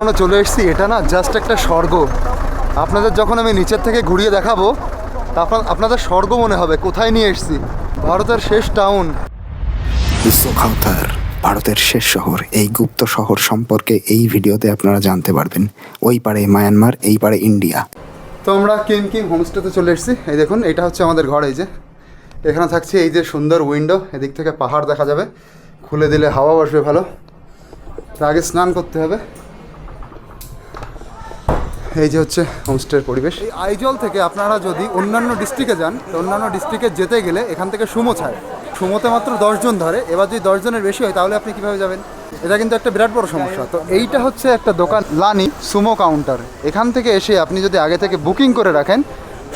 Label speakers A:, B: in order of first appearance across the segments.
A: আমরা চলে এসেছি এটা না জাস্ট একটা স্বর্গ। আপনাদের যখন আমি নিচের থেকে ঘুরিয়ে দেখাবো তখন আপনাদের স্বর্গ মনে হবে কোথায় নিয়ে এসেছি? ভারতের শেষ টাউন
B: ভারতের শেষ শহর এই গুপ্ত শহর সম্পর্কে এই ভিডিওতে আপনারা জানতে পারবেন। ওই পারে মায়ানমার এই পারে ইন্ডিয়া।
A: তো আমরা কিং কিং হোমস্টেতে চলে এসেছি। এই দেখুন এটা হচ্ছে আমাদের ঘর এই যে। এখানে থাকছে এই যে সুন্দর উইন্ডো এদিক থেকে পাহাড় দেখা যাবে। খুলে দিলে হাওয়া বসবে ভালো। আগে স্নান করতে হবে। এই যে হচ্ছে হোমস্টের পরিবেশ। এই আইজল থেকে আপনারা যদি অন্যান্য ডিস্ট্রিক্টে যান অন্যান্য ডিস্ট্রিক্টে যেতে গেলে এখান থেকে সুমো ছাড়ে। সুমোতে মাত্র দশজন ধরে, এবার যদি দশজনের বেশি হয়, তাহলে আপনি কীভাবে যাবেন? এটা কিন্তু একটা বিরাট বড় সমস্যা। তো এইটা হচ্ছে একটা দোকান, লানি সুমো কাউন্টার এখান থেকে এসে আপনি যদি আগে থেকে বুকিং করে রাখেন,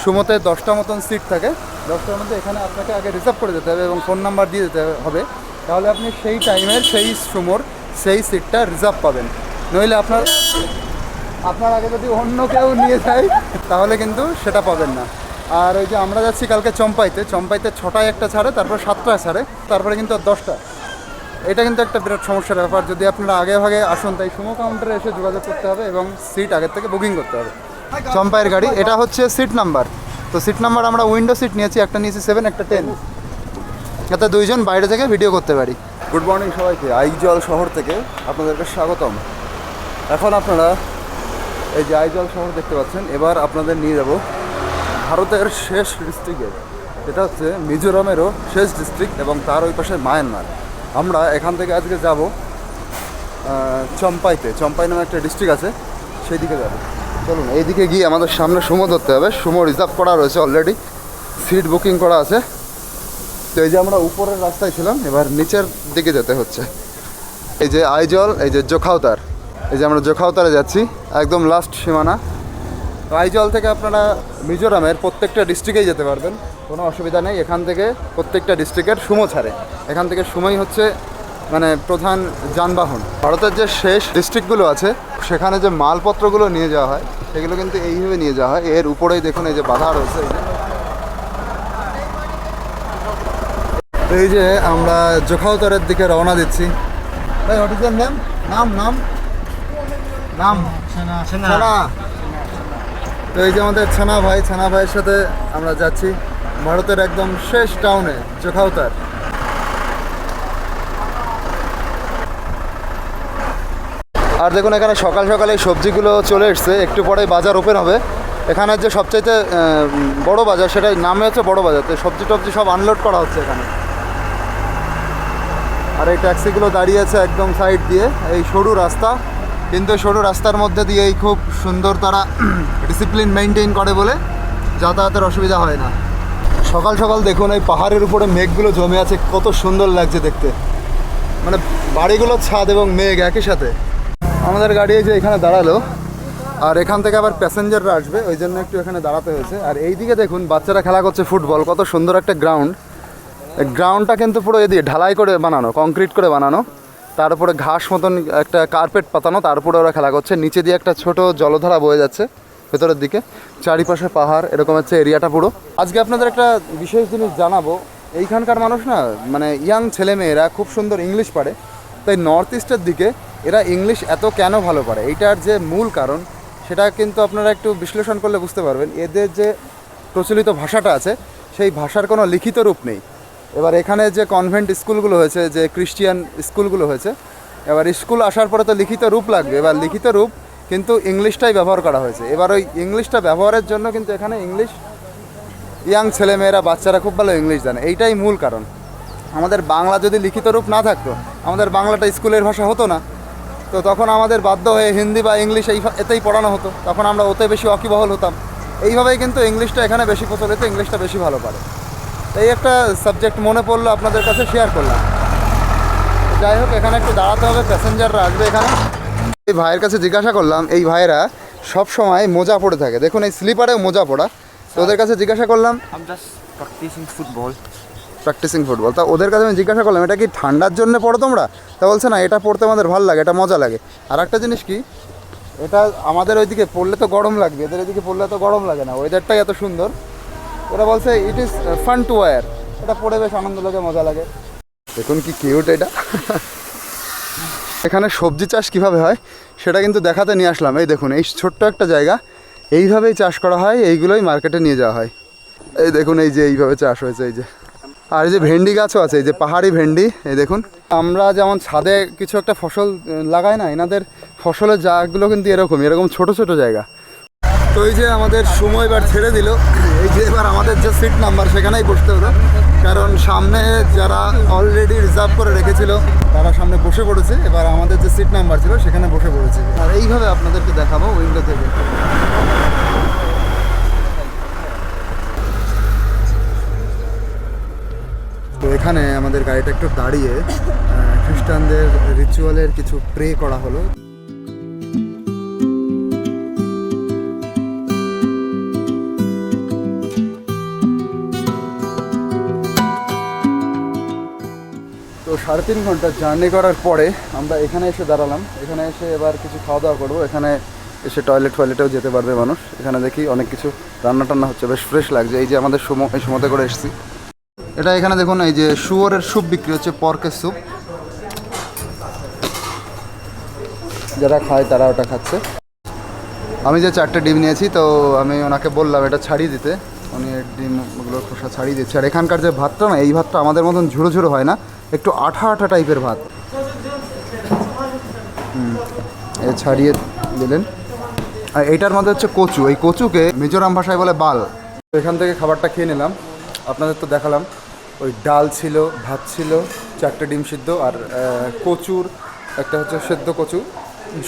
A: সুমোতে দশটা মতন সিট থাকে। দশটার মধ্যে এখানে আপনাকে আগে রিজার্ভ করে যেতে হবে এবং ফোন নাম্বার দিয়ে দিতে হবে। তাহলে আপনি সেই টাইমের সেই সুমোর, সেই সিটটা রিজার্ভ পাবেন। নইলে আপনার আপনার আগে যদি অন্য কেউ নিয়ে যায়, তাহলে কিন্তু সেটা পাবেন না। আর ওই যে আমরা যাচ্ছি কালকে চম্পাইতে চম্পাইতে ছটায় একটা ছাড়ে, তারপর সাতটায় ছাড়ে, তারপরে কিন্তু আর দশটা এটা কিন্তু একটা বিরাট সমস্যার ব্যাপার। যদি আপনারা আগে ভাগে আসুন, তাই সুমো কাউন্টারে এসে যোগাযোগ করতে হবে এবং সিট আগের থেকে বুকিং করতে হবে। চম্পাইয়ের গাড়ি, এটা হচ্ছে সিট নাম্বার তো সিট নাম্বার আমরা উইন্ডো সিট নিয়েছি, একটা নিয়েছি সেভেন একটা টেন যাতে দুইজন বাইরে থেকে ভিডিও করতে পারি। গুড মর্নিং সবাইকে। আইজল শহর থেকে আপনাদেরকে স্বাগতম। এখন আপনারা এই যে আইজল শহর দেখতে পাচ্ছেন, এবার আপনাদের নিয়ে যাব ভারতের শেষ ডিস্ট্রিক্টে এটা হচ্ছে মিজোরামেরও শেষ ডিস্ট্রিক্ট এবং তার ওই পাশে মায়ানমার। আমরা এখান থেকে আজকে যাব চম্পাইতে। চম্পাই নামে একটা ডিস্ট্রিক্ট আছে সেই দিকে যাব। চলুন, এইদিকে গিয়ে আমাদের সামনে সুমো ধরতে হবে। সুমো রিজার্ভ করা রয়েছে অলরেডি সিট বুকিং করা আছে। তো এই যে আমরা উপরের রাস্তায় ছিলাম, এবার নিচের দিকে যেতে হচ্ছে। এই যে আইজল, এই যে জোখাউতার এই যে আমরা জোখাউতারে যাচ্ছি, একদম লাস্ট সীমানা। আইজল থেকে আপনারা মিজোরামের প্রত্যেকটা ডিস্ট্রিক্টেই যেতে পারবেন, কোনো অসুবিধা নেই। এখান থেকে প্রত্যেকটা ডিস্ট্রিক্টের সুমো ছাড়ে। এখান থেকে সুমোই হচ্ছে মানে প্রধান যানবাহন। ভারতের যে শেষ ডিস্ট্রিক্টগুলো আছে, সেখানে যে মালপত্রগুলো নিয়ে যাওয়া হয়, সেগুলো কিন্তু এইভাবে নিয়ে যাওয়া হয়। এর উপরেই দেখুন এই যে বাধা রয়েছে। এই যে। আমরা জোখাউতারের দিকে রওনা দিচ্ছি। ভাই নেম নাম নাম? নাম? ছানা তো এই যে আমাদের ছানা ভাই ছানা ভাইয়ের সাথে আমরা যাচ্ছি ভারতের একদম শেষ টাউনে চোখাউতার। আর দেখুন এখানে সকাল সকালে সবজিগুলো চলে এসছে। একটু পরেই বাজার ওপেন হবে। এখানে যে সবচাইতে বড় বাজার সেটাই নামে হচ্ছে বড় বাজার। তো সবজি টবজি সব আনলোড করা হচ্ছে এখানে। আর এই ট্যাক্সিগুলো দাঁড়িয়ে আছে একদম সাইড দিয়ে। এই সরু রাস্তা। কিন্তু সরু রাস্তার মধ্যে দিয়েই খুব সুন্দর তারা ডিসিপ্লিন মেনটেন করে বলে যাতায়াতের অসুবিধা হয় না। সকাল সকাল দেখুন, এই পাহাড়ের উপরে মেঘগুলো জমে আছে, কত সুন্দর লাগছে দেখতে। মানে বাড়িগুলোর ছাদ এবং মেঘ একই সাথে। আমাদের গাড়ি এই যে এখানে দাঁড়াল, আর এখান থেকে আবার প্যাসেঞ্জাররা আসবে, ওই জন্য একটু এখানে দাঁড়াতে হয়েছে। আর এইদিকে দেখুন, বাচ্চারা খেলা করছে ফুটবল কত সুন্দর একটা গ্রাউন্ড গ্রাউন্ডটা কিন্তু পুরো এদিকে ঢালাই করে বানানো কংক্রিট করে বানানো। তার উপরে ঘাস মতন একটা কার্পেট পাতানো, তার উপরে ওরা খেলা করছে। নিচে দিয়ে একটা ছোট জলধারা বয়ে যাচ্ছে ভেতরের দিকে। চারিপাশে পাহাড়, এরকম হচ্ছে এরিয়াটা পুরো। আজকে আপনাদের একটা বিশেষ জিনিস জানাব। এইখানকার মানুষ না মানে ইয়াং ছেলেমেয়েরা খুব সুন্দর ইংলিশ পারে। তাই নর্থ ইস্টের দিকে এরা ইংলিশ এত কেন ভালো পারে? এইটার যে মূল কারণ, সেটা কিন্তু আপনারা একটু বিশ্লেষণ করলে বুঝতে পারবেন। এদের যে প্রচলিত ভাষাটা আছে, সেই ভাষার কোনো লিখিত রূপ নেই। এবার এখানে যে কনভেন্ট স্কুলগুলো হয়েছে, যে ক্রিশ্চিয়ান স্কুলগুলো হয়েছে, এবার স্কুল আসার পরে তো লিখিত রূপ লাগবে। এবার লিখিত রূপ কিন্তু ইংলিশটাই ব্যবহার করা হয়েছে। এবার ওই ইংলিশটা ব্যবহারের জন্য কিন্তু এখানে ইংলিশ, ইয়াং ছেলেমেয়েরা, বাচ্চারা খুব ভালো ইংলিশ জানে। এইটাই মূল কারণ। আমাদের বাংলা যদি লিখিত রূপ না থাকতো, আমাদের বাংলাটা স্কুলের ভাষা হতো না, তো তখন আমাদের বাধ্য হয়ে হিন্দি বা ইংলিশ এই এতেই পড়ানো হতো। তখন আমরা ওতে বেশি অকিবহল হতাম। এইভাবেই কিন্তু ইংলিশটা এখানে বেশি প্রচলিত, ইংলিশটা বেশি ভালো পারে। এই একটা সাবজেক্ট মনে পড়ল আপনাদের কাছে শেয়ার করলাম। যাই হোক এখানে একটু দাঁড়াতে হবে প্যাসেঞ্জাররা আসবে এখানে। এই ভাইয়ের কাছে জিজ্ঞাসা করলাম এই ভাইয়েরা সব সময় মোজা পড়ে থাকে। দেখুন এই স্লিপারেও মোজা পড়া তো ওদের কাছে জিজ্ঞাসা করলাম
C: just
A: প্র্যাকটিসিং ফুটবল তা ওদের কাছে আমি জিজ্ঞাসা করলাম এটা কি ঠান্ডার জন্য পড়ো তোমরা? তা বলছে না এটা পড়তে আমাদের ভালো লাগে এটা মজা লাগে। আর একটা জিনিস কি এটা আমাদের ওইদিকে পড়লে তো গরম লাগবে এদের ওইদিকে পড়লে তো গরম লাগে না। ওয়েদারটাই এত সুন্দর। ওরা বলছে it is fun to wear এটা পড়ে বেশ আনন্দ লাগে, মজা লাগে। দেখুন কি কিউট এটা। এখানে সবজি চাষ কীভাবে হয়, সেটা কিন্তু দেখাতে নিয়ে আসলাম। এই দেখুন, এই ছোট্ট একটা জায়গা। এইভাবেই চাষ করা হয়, এইগুলোই মার্কেটে নিয়ে যাওয়া হয়। এই দেখুন, এই যে এইভাবে চাষ হয়েছে, এই যে। আর এই যে ভেন্ডি গাছও আছে, এই যে পাহাড়ি ভেন্ডি, এই দেখুন। আমরা যেমন ছাদে কিছু একটা ফসল লাগাই না, এনাদের ফসলের জায়গাগুলো কিন্তু এরকম এরকম ছোট ছোট জায়গা। তো এই যে আমাদের সময় এবার ছেড়ে দিল। এই যে এবার আমাদের যে সিট নাম্বার সেখানেই বসতে হলো কারণ সামনে যারা অলরেডি রিজার্ভ করে রেখেছিল, তারা সামনে বসে পড়েছে। এবার আমাদের যে সিট নাম্বার ছিল, সেখানে বসে পড়েছে। আর এইভাবে আপনাদেরকে দেখাবো উইন্ডো থেকে। তো এখানে আমাদের গাড়িটা একটু দাঁড়িয়ে খ্রিস্টানদের রিচুয়ালের কিছু প্রে করা হলো। সাড়ে তিন ঘণ্টা জার্নি করার পরে আমরা এখানে এসে দাঁড়ালাম। এখানে এসে এবার কিছু খাওয়া দাওয়া করব। এখানে এসে টয়লেট ফয়লেটেও যেতে পারবে মানুষ। এখানে দেখি অনেক কিছু রান্না টান্না হচ্ছে। বেশ ফ্রেশ লাগছে। এই যে আমাদের সুমো, এই সুমোতে করে এসেছি। এটা এখানে দেখুন, এই যে শুয়োরের স্যুপ বিক্রি হচ্ছে, পর্কের স্যুপ। যারা খায় তারা ওটা খাচ্ছে। আমি যে চারটে ডিম নিয়েছি, তো আমি ওনাকে বললাম এটা ছাড়িয়ে দিতে। উনি ডিমগুলোর খোসা ছাড়িয়ে দিচ্ছে। আর এখানকার যে ভাতটা না, এই ভাতটা আমাদের মতন ঝুড়ো ঝুড়ো হয় না। একটু আঠা আঠা টাইপের ভাত। ছাড়িয়ে দিলেন। আর এইটার মধ্যে হচ্ছে কচু। এই কচুকে মিজোরাম ভাষায় বলে বাল। এখান থেকে খাবারটা খেয়ে নিলাম। আপনাদের তো দেখালাম। ওই ডাল ছিল, ভাত ছিল, চারটে ডিম সিদ্ধ আর কচুর একটা হচ্ছে সেদ্ধ কচু।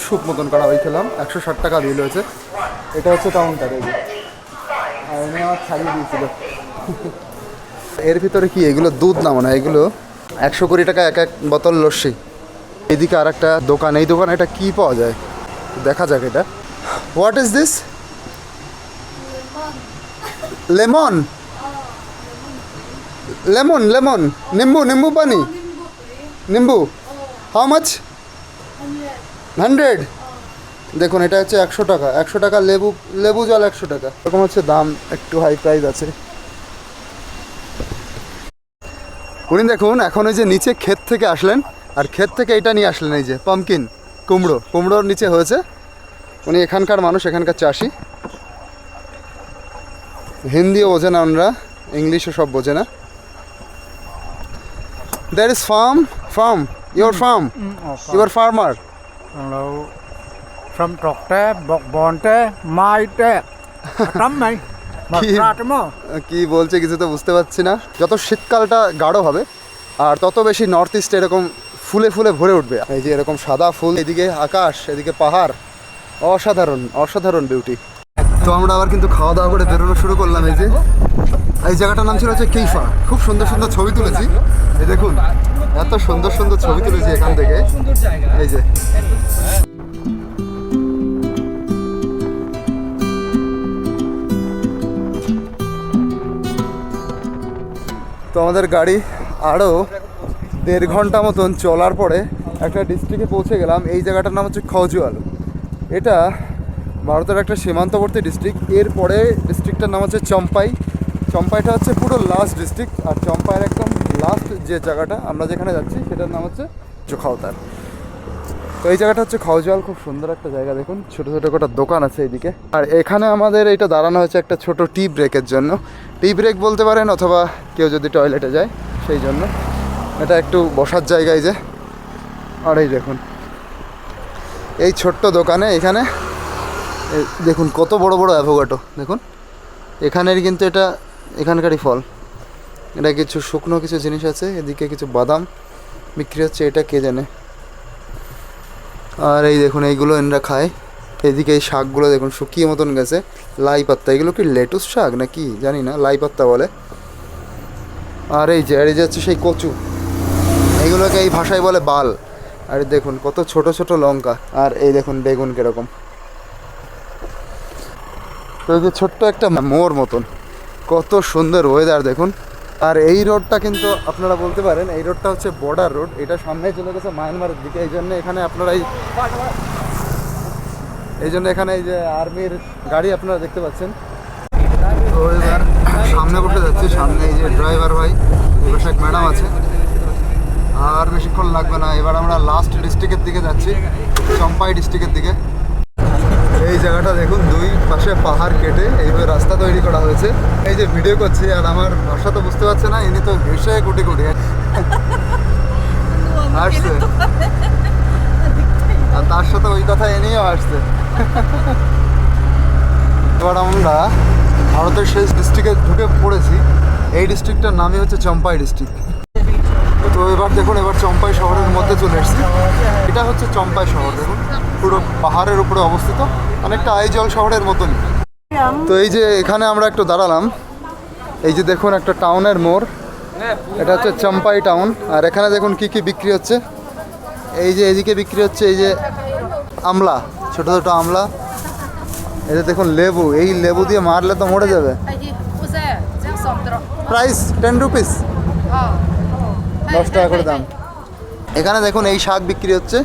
A: স্যুপ মতন করা ওই খেলাম। একশো ষাট টাকা বিল হয়েছে এটা হচ্ছে কাউন্টার এই যে। আর আমার ছাড়িয়ে দিয়েছিল। এর ভিতরে কি? এগুলো দুধ না মনে এগুলো একশো কুড়ি টাকা এক এক বোতল লস্যি। এদিকে আর একটা দোকান, এই দোকানে এটা কি পাওয়া যায়? দেখা যাক এটা। What is this lemon lemon lemon nimbu nimbu pani nimbu how much hundred দেখুন, এটা হচ্ছে একশো টাকা। একশো টাকা লেবু লেবু জল একশো টাকা। এরকম হচ্ছে দাম, একটু হাই প্রাইস আছে। উনি দেখুন এখন ওই যে নিচে ক্ষেত থেকে আসলেন আর ক্ষেত থেকে এটা নিয়ে আসলেন এই যে পামকিন কুমড়ো। কুমড়োর নিচে হয়েছে। উনি এখানকার মানুষ এখানকার চাষি। হিন্দিও বোঝে না ওনারা ইংলিশও সব বোঝে না। There is farm farm your farm your farmer
D: Trocte, Bonte, Maite. Tắm
A: কি বলছে কিছু তো বুঝতে পারছি না। যত শীতকালটা গাঢ় হবে আর তত বেশি নর্থ ইস্ট এরকম ফুলে ফুলে ভরে উঠবে। এই যে এরকম সাদা ফুল এদিকে আকাশ এদিকে পাহাড় অসাধারণ অসাধারণ বিউটি তো আমরা আবার কিন্তু খাওয়া দাওয়া করে বেরোনো শুরু করলাম এই যে। এই জায়গাটার নাম ছিল হচ্ছে কেইফা খুব সুন্দর সুন্দর ছবি তুলেছি। এই দেখুন এত সুন্দর সুন্দর ছবি তুলেছি এখান থেকে। এই যে। তো আমাদের গাড়ি আরও দেড় ঘণ্টা মতন চলার পরে একটা ডিস্ট্রিক্টে পৌঁছে গেলাম। এই জায়গাটার নাম হচ্ছে খজুয়াল। এটা ভারতের একটা সীমান্তবর্তী ডিস্ট্রিক্ট এরপরে ডিস্ট্রিক্টটার নাম হচ্ছে চম্পাই। চম্পাইটা হচ্ছে পুরো লাস্ট ডিস্ট্রিক্ট আর চম্পাইয়ের একদম লাস্ট যে জায়গাটা, আমরা যেখানে যাচ্ছি, সেটার নাম হচ্ছে চোখাওতার তো এই জায়গাটা হচ্ছে খাওয়াজল খুব সুন্দর একটা জায়গা দেখুন। ছোটো ছোটো কটা দোকান আছে এইদিকে। আর এখানে আমাদের এটা দাঁড়ানো হয়েছে একটা ছোট টি ব্রেকের জন্য। টি ব্রেক বলতে পারেন অথবা কেউ যদি টয়লেটে যায়, সেই জন্য। এটা একটু বসার জায়গায় যে। আর এই দেখুন, এই ছোট্ট দোকানে এখানে দেখুন কত বড় বড় অ্যাভোগাটো দেখুন, এখানের কিন্তু এটা এখানকারই ফল। এটা কিছু শুকনো কিছু জিনিস আছে, এদিকে কিছু বাদাম বিক্রি হচ্ছে, এটা কে জানে? আর এই দেখুন, এইগুলো এনরা খায়। এদিকে এই শাকগুলো দেখুন, শুকিয়ে মতন গেছে। লাই পাত্তা, এগুলো কি লেটুস শাক না কি জানি না, লাই পাত্তা বলে। আর এই যে, আর এই যে হচ্ছে সেই কচু। এইগুলোকে এই ভাষায় বলে বাল। আর দেখুন, কত ছোট ছোট লঙ্কা। আর এই দেখুন, বেগুন কীরকম। তো ছোট্ট একটা মোর মতন। কত সুন্দর ওয়েদার দেখুন। আর এই রোডটা কিন্তু আপনারা বলতে পারেন, এই রোডটা হচ্ছে বর্ডার রোড এটা সামনে চলে গেছে মায়ানমারের দিকে, এই জন্য এখানে আপনারা এই এই জন্য এখানে এই যে আর্মির গাড়ি আপনারা দেখতে পাচ্ছেন। এবার সামনে বসে যাচ্ছি, সামনে এই যে ড্রাইভার ভাই বসে এক ম্যাডাম আছে। আর বেশিক্ষণ লাগবে না, এবার আমরা লাস্ট ডিস্ট্রিক্টের দিকে যাচ্ছি, চম্পাই ডিস্ট্রিক্টের দিকে। এই জায়গাটা দেখুন দুই পাশে পাহাড় কেটে এইভাবে রাস্তা তৈরি করা হয়েছে। এই যে ভিডিও করছি আর আমার ভাষা তো বুঝতে পারছে না ইনি তো হেসে কুটি কুটি আসছে। আর তার সাথে ওই কথা এনেও আসছে। এবার আমরা ভারতের শেষ ডিস্ট্রিক্টে ঢুকে পড়েছি। এই ডিস্ট্রিক্টটার নামই হচ্ছে চম্পাই ডিস্ট্রিক্ট তো এবার দেখুন এবার চম্পাই শহরের মধ্যে চলে এসেছি। এটা হচ্ছে চম্পাই শহর দেখুন। পুরো পাহাড়ের উপরে অবস্থিত অনেকটা আইজল শহরের মতন তো এই যে এখানে আমরা একটু দাঁড়ালাম। এই যে দেখুন একটা টাউনের মোড়। এটা হচ্ছে চম্পাই টাউন। আর এখানে দেখুন কি কি বিক্রি হচ্ছে। এই যে এদিকে বিক্রি হচ্ছে এই যে আমলা ছোট ছোট আমলা। এই যে দেখুন লেবু। এই লেবু দিয়ে মারলে তো মরে যাবে। Price ten rupees. দশ টাকা করে দাম। এখানে দেখুন এই শাক বিক্রি হচ্ছে।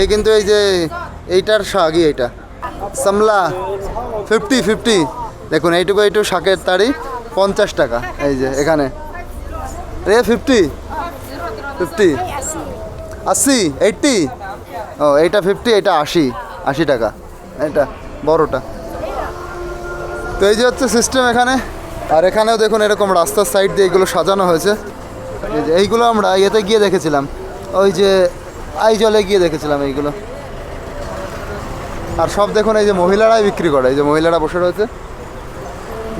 A: এই কিন্তু এই যে এইটার শাকই এইটা। সামলা ফিফটি ফিফটি দেখুন, এইটুকু এইটুকু শাকের তাড়ি পঞ্চাশ টাকা। এই যে এখানে। রে ফিফটি ফিফটি আশি এইটটি ও, এইটা ফিফটি এটা আশি আশি টাকা। এটা বড়টা। তো এই যে হচ্ছে সিস্টেম এখানে। আর এখানেও দেখুন এরকম রাস্তার সাইড দিয়ে এগুলো সাজানো হয়েছে। এইগুলো আমরা ইয়েতে গিয়ে দেখেছিলাম। ওই যে আইজলে গিয়ে দেখেছিলাম এইগুলো। আর সব দেখুন এই যে মহিলারাই বিক্রি করে এই যে মহিলারা বসে রয়েছে।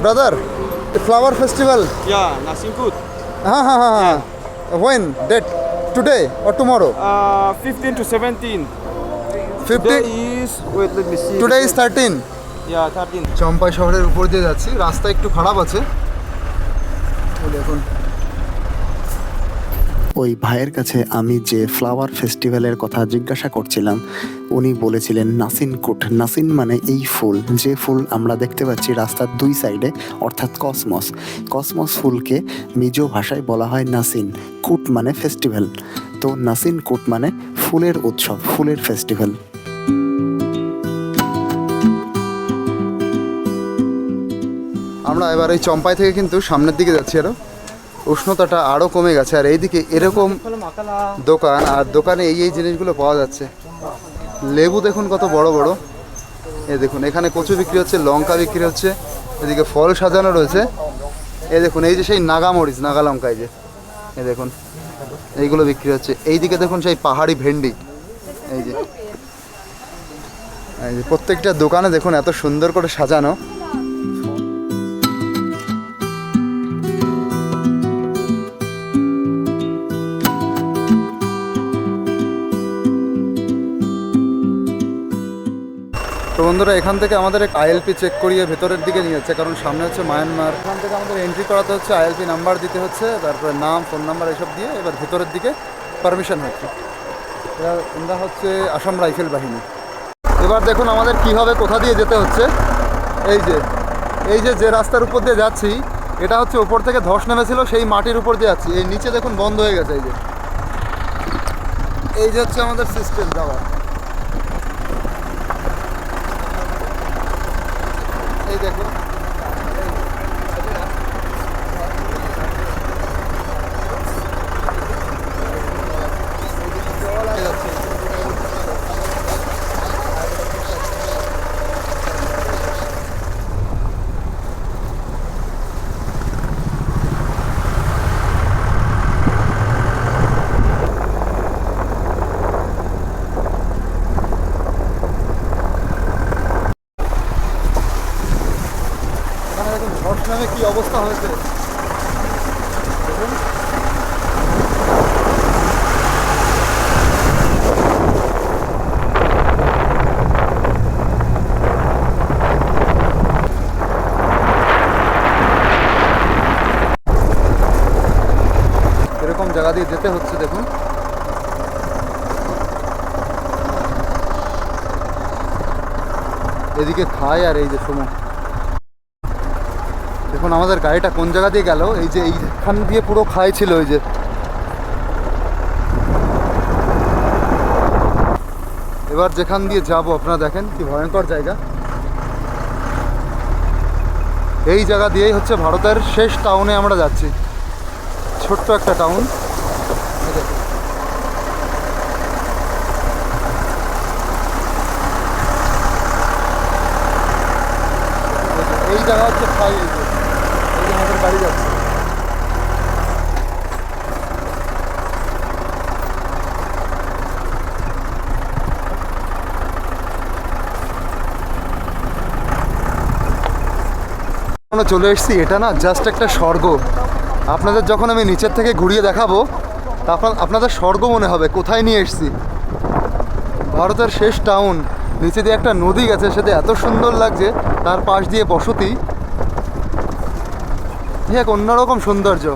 A: Brother flower festival. হ্যাঁ হ্যাঁ হ্যাঁ হ্যাঁ। When date today or tomorrow
C: 15 to 17.
A: Fifty
C: Today is, wait, let
A: today is thirteen
C: Yeah, 13.
A: Champhai শহরের উপর দিয়ে যাচ্ছি রাস্তা একটু খারাপ আছে। দেখুন।
B: ওই ভাইয়ের কাছে আমি যে ফ্লাওয়ার ফেস্টিভ্যালের কথা জিজ্ঞাসা করছিলাম, উনি বলেছিলেন, নাসিন কুট। নাসিন মানে এই ফুল। যে ফুল আমরা দেখতে পাচ্ছি রাস্তার দুই সাইডে, অর্থাৎ কসমস। কসমস ফুলকে মিজো ভাষায় বলা হয় নাসিন। কুট মানে ফেস্টিভ্যাল। তো নাসিন কুট মানে ফুলের উৎসব, ফুলের ফেস্টিভ্যাল।
A: আমরা এবার এই চম্পাই থেকে কিন্তু সামনের দিকে যাচ্ছি আরও উষ্ণতাটা আরও কমে গেছে, আর এইদিকে এরকম দোকান, আর দোকানে এই এই জিনিসগুলো পাওয়া যাচ্ছে। লেবু দেখুন কত বড় বড়। এ দেখুন, এখানে কচু বিক্রি হচ্ছে, লঙ্কা বিক্রি হচ্ছে, এদিকে ফল সাজানো রয়েছে। এ দেখুন, এই যে সেই নাগা মরিচ নাগা লঙ্কা এই যে। এ দেখুন, এইগুলো বিক্রি হচ্ছে। এইদিকে দেখুন সেই পাহাড়ি ভেন্ডি। এই যে এই যে প্রত্যেকটা দোকানে দেখুন এত সুন্দর করে সাজানো। তো বন্ধুরা, এখান থেকে আমাদের আইএলপি চেক করিয়ে ভেতরের দিকে নিয়ে যাচ্ছে, কারণ সামনে হচ্ছে মায়ানমার এখান থেকে আমাদের এন্ট্রি করাতে হচ্ছে আইএলপি নাম্বার দিতে হচ্ছে, তারপরে নাম ফোন নাম্বার এসব দিয়ে এবার ভেতরের দিকে পারমিশন হচ্ছে। এরা এরা হচ্ছে আসাম রাইফেল বাহিনী। এবার দেখুন আমাদের কীভাবে কোথা দিয়ে যেতে হচ্ছে। এই যে এই যে যে রাস্তার উপর দিয়ে যাচ্ছি, এটা হচ্ছে উপর থেকে ধস নেমেছিল, সেই মাটির উপর দিয়ে যাচ্ছি। এই নিচে দেখুন বন্ধ হয়ে গেছে, এই যে। এই যে হচ্ছে আমাদের সিস্টেম যাওয়া এই দেখুন এখানে দেখুন ঝড় নামে কি অবস্থা হয়েছে। এরকম জায়গা দিয়ে যেতে হচ্ছে, দেখুন। এদিকে খায় আর এই যে সময় এখন আমাদের গাড়িটা কোন জায়গা দিয়ে গেল? এই যে এইখান দিয়ে পুরো খাই ছিল ওই যে। এবার যেখান দিয়ে যাব, আপনারা দেখেন কি ভয়ঙ্কর জায়গা। এই জায়গা দিয়েই হচ্ছে ভারতের শেষ টাউনে আমরা যাচ্ছি। ছোট্ট একটা টাউন এই জায়গা হচ্ছে খাই যাচ্ছে। চলে এসেছি, এটা না জাস্ট একটা স্বর্গ। আপনাদের যখন আমি নিচের থেকে ঘুরিয়ে দেখাবো তখন আপনাদের স্বর্গ মনে হবে, কোথায় নিয়ে এসেছি? ভারতের শেষ টাউন নিচে দিয়ে একটা নদী গেছে, সেটা এত সুন্দর লাগছে, তার পাশ দিয়ে বসতি। এক অন্যরকম সৌন্দর্য।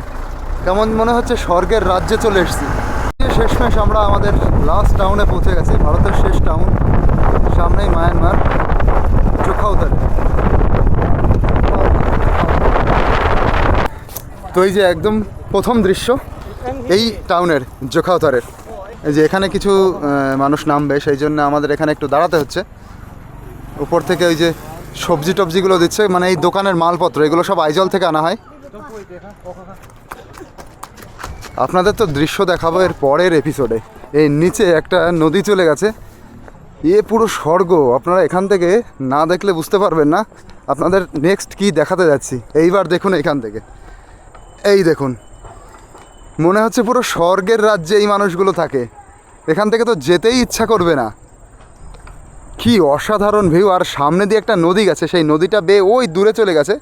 A: কেমন মনে হচ্ছে স্বর্গের রাজ্যে চলে এসেছি। শেষমেশ আমরা আমাদের লাস্ট টাউনে পৌঁছে গেছি, ভারতের শেষ টাউন সামনেই মায়ানমার চোখাউতারে তো এই যে একদম প্রথম দৃশ্য, এই টাউনের জোখাউতারের এই যে এখানে কিছু মানুষ নামবে, সেই জন্য আমাদের এখানে একটু দাঁড়াতে হচ্ছে। উপর থেকে ওই যে সবজি টবজিগুলো দিচ্ছে মানে এই দোকানের মালপত্র, এগুলো সব আইজল থেকে আনা হয়। আপনাদের তো দৃশ্য দেখাবো এর পরের এপিসোডে এই নিচে একটা নদী চলে গেছে। এ পুরো স্বর্গ। আপনারা এখান থেকে না দেখলে বুঝতে পারবেন না। আপনাদের নেক্সট কি দেখাতে যাচ্ছি, এইবার দেখুন এখান থেকে। এই দেখুন, মনে হচ্ছে পুরো স্বর্গের রাজ্যে এই মানুষগুলো থাকে। এখান থেকে তো যেতেই ইচ্ছা করবে না। কি অসাধারণ ভিউ আর সামনে দিয়ে একটা নদী গেছে সেই নদীটা বেয়ে ওই দূরে চলে গেছে।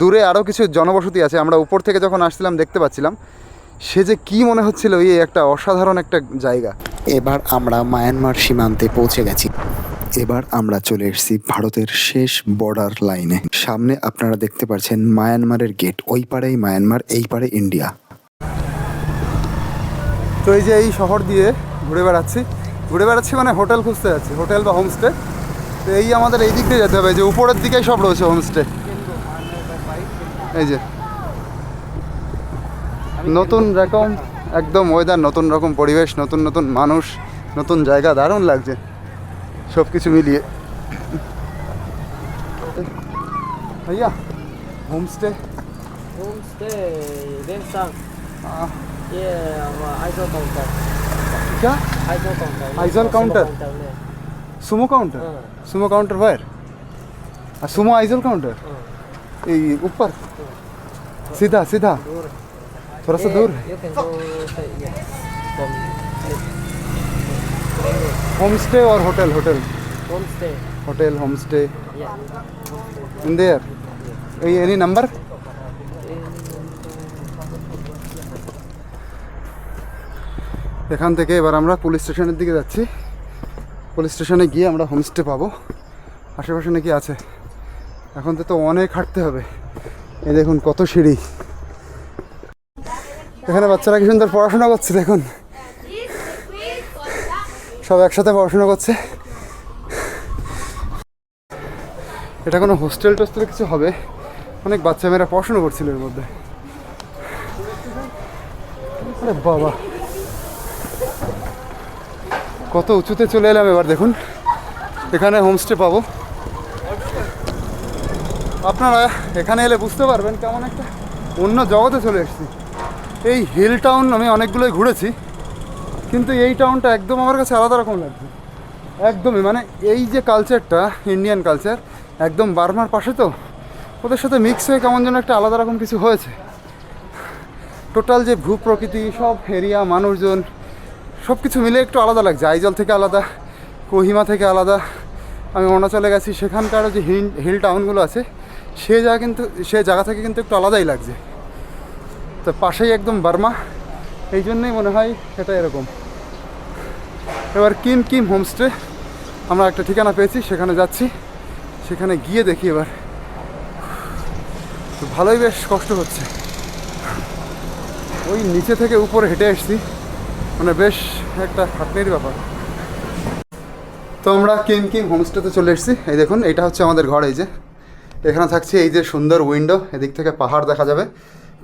A: দূরে আরও কিছু জনবসতি আছে আমরা উপর থেকে যখন আসছিলাম দেখতে পাচ্ছিলাম। সে যে কি মনে হচ্ছিল এই একটা অসাধারণ একটা জায়গা।
B: এবার আমরা মায়ানমার সীমান্তে পৌঁছে গেছি। এবার আমরা চলে এসেছি ভারতের শেষ বর্ডার লাইনে সামনে আপনারা দেখতে পাচ্ছেন মায়ানমারের গেট ওই পারেই মায়ানমার এই পারে ইন্ডিয়া।
A: তো এই যে এই শহর দিয়ে ঘুরে বেড়াচ্ছি। ঘুরে বেড়াচ্ছি মানে হোটেল খুঁজতে যাচ্ছি হোটেল বা হোমস্টে। তো এই আমাদের এই দিক দিয়ে যেতে হবে যে উপরের দিকেই সব রয়েছে হোমস্টে। এই যে। নতুন রকম একদম ওয়েদার নতুন রকম পরিবেশ নতুন নতুন মানুষ নতুন জায়গা দারুণ লাগছে। সব কিছু মিলিয়ে। ভাইয়া হোমস্টে.
E: Yeah, Aizol counter.
A: क्या Aizawl
E: counter
A: Sumo counter Sumo counter wire Sumo Aizawl counter ये ऊपर सीधा सीधा थोड़ा सा दूर होम स्टे और hotel hotel hotel home stay in there ये एनी नंबर এখান থেকে এবার আমরা পুলিশ স্টেশনের দিকে যাচ্ছি। পুলিশ স্টেশনে গিয়ে আমরা হোমস্টে পাবো। আশেপাশে নাকি আছে। এখন তো অনেক হাঁটতে হবে। এই দেখুন কত সিঁড়ি। এখানে বাচ্চারা কি সুন্দর পড়াশোনা করছে দেখুন। সব একসাথে পড়াশোনা করছে। এটা কোনো হোস্টেল টোস্টেল কিছু হবে? অনেক বাচ্চা মেয়েরা পড়াশোনা করছিল এর মধ্যে। বাবা। কত উঁচুতে চলে এলাম এবার দেখুন। এখানে হোমস্টে পাবো। আপনারা এখানে এলে বুঝতে পারবেন কেমন একটা অন্য জগতে চলে এসেছি। এই হিল টাউন আমি অনেকগুলোই ঘুরেছি, কিন্তু এই টাউনটা একদম আমার কাছে আলাদা রকম লাগছে। একদমই মানে এই যে কালচারটা ইন্ডিয়ান কালচার একদম বার্মার পাশে তো, ওদের সাথে মিক্স হয়ে কেমন যেন একটা আলাদা রকম কিছু হয়েছে। টোটাল যে ভূ প্রকৃতি সব এরিয়া মানুষজন সব কিছু মিলে একটু আলাদা লাগছে। আইজল থেকে আলাদা, কোহিমা থেকে আলাদা। আমি অরুণাচলে গেছি সেখানকারও যে হিল হিল টাউনগুলো আছে, সে জায়গা কিন্তু, সে জায়গা থেকে কিন্তু একটু আলাদাই লাগছে। তো পাশেই একদম বার্মা, এই জন্যই মনে হয় এটা এরকম। এবার কিম কিম হোমস্টে, আমরা একটা ঠিকানা পেয়েছি, সেখানে যাচ্ছি। সেখানে গিয়ে দেখি এবার। তো ভালোই বেশ কষ্ট হচ্ছে। ওই নিচে থেকে উপরে হেঁটে এসছি মানে বেশ একটা খাটনির ব্যাপার। তো আমরা কিং কিং হোমস্টেতে চলে এসেছি। এই দেখুন, এটা হচ্ছে আমাদের ঘর, এই যে। এখানে থাকছে এই যে সুন্দর উইন্ডো, এদিক থেকে পাহাড় দেখা যাবে।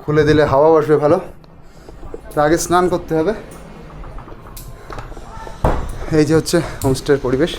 A: খুলে দিলে হাওয়া বসবে ভালো। আগে স্নান করতে হবে। এই যে হচ্ছে হোমস্টের পরিবেশ।